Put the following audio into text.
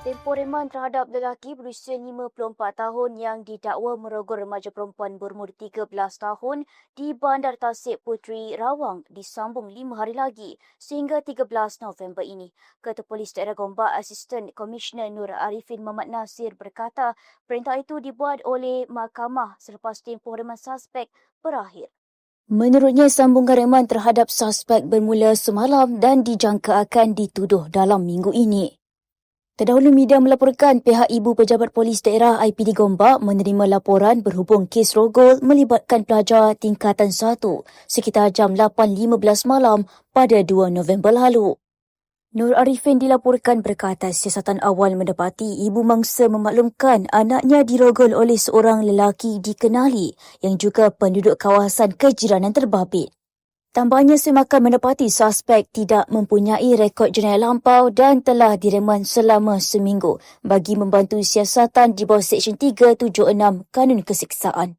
Tempoh reman terhadap lelaki berusia 54 tahun yang didakwa merogoh remaja perempuan berumur 13 tahun di Bandar Tasik Puteri Rawang disambung lima hari lagi sehingga 13 November ini. Ketua Polis Daerah Gombak Asisten Komisioner Nur Arifin Muhammad Nasir berkata perintah itu dibuat oleh mahkamah selepas tempoh reman suspek berakhir. Menurutnya, sambungan reman terhadap suspek bermula semalam dan dijangka akan dituduh dalam minggu ini. Terdahulu media melaporkan pihak Ibu Pejabat Polis Daerah IPD Gombak menerima laporan berhubung kes rogol melibatkan pelajar tingkatan 1 sekitar jam 8.15 malam pada 2 November lalu. Nur Arifin dilaporkan berkata siasatan awal mendapati ibu mangsa memaklumkan anaknya dirogol oleh seorang lelaki dikenali yang juga penduduk kawasan kejiranan terbabit. Tambahnya semakan mendapati suspek tidak mempunyai rekod jenayah lampau dan telah direman selama seminggu bagi membantu siasatan di bawah Seksyen 376 Kanun Kesiksaan.